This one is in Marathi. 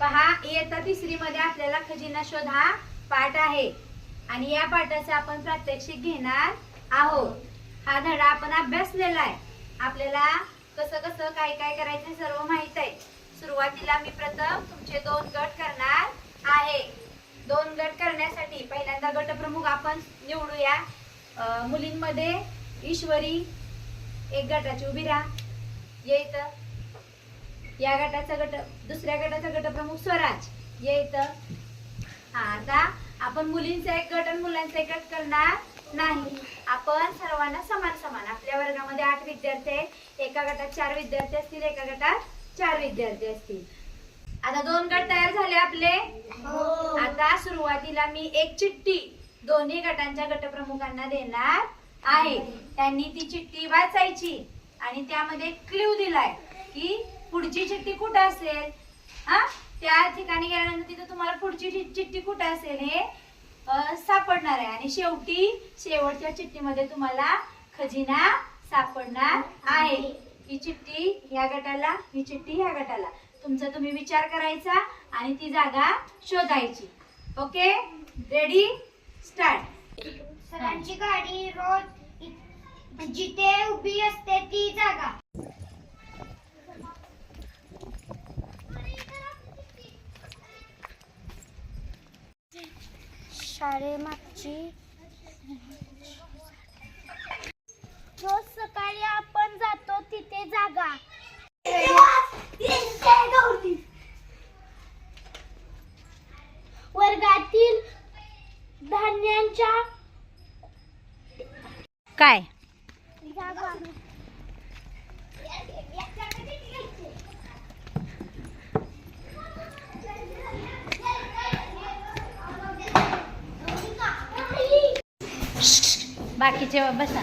पहा इयत्ता तिसरीमध्ये आपल्याला खजिना शोध हा पाठ आहे. आणि या पाठाचा आपण प्रात्यक्षिक घेणार आहोत. हा धडा आपण अभ्यासलेला आहे. आपल्याला कसं कसं काय काय करायचं सर्व माहीत आहे. सुरुवातीला मी प्रथम तुमचे दोन गट करणार आहे. दोन गट करण्यासाठी पहिल्यांदा गटप्रमुख आपण निवडूया. मुलींमध्ये ईश्वरी एक गटाची उभी राहा. येतं या गटाचा गट दुसऱ्या गटाचा गटप्रमुख स्वराज. ये इथं. हा आता आपण मुलींचा एक गट आणि मुलांचा एक गट करणार नाही. आपण सर्वांना समान समान. आपल्या वर्गामध्ये आठ विद्यार्थी आहेत. एका गटात चार विद्यार्थी असतील एका गटात चार विद्यार्थी असतील. आता दोन गट तयार झाले आपले. आता सुरुवातीला मी एक चिठ्ठी दोन्ही गटांच्या गटप्रमुखांना देणार आहे. त्यांनी ती चिठ्ठी वाचायची आणि त्यामध्ये क्ल्यू दिलाय की पुढची चिठ्ठी कुठं असेल? हा? त्या ठिकाणी गेल्यानंतर तिथं तुम्हाला पुढची चिठ्ठी कुठं असेल हे सापडणार आहे. आणि शेवटी शेवटच्या चिठ्ठीमध्ये तुम्हाला खजिना सापडणार आहे. ही चिठ्ठी ह्या गटाला ही चिठ्ठी ह्या गटाला. तुमचा तुम्ही विचार करायचा आणि ती जागा शोधायची. ओके? रेडी स्टार्ट सरांची गाडी रोज जिथे उभी असते ती जागा शाळेमागची. रोज सकाळी आपण जातो तिथे जागा. वर्गातील धान्यांच्या काय जागा बाकीचे बसा.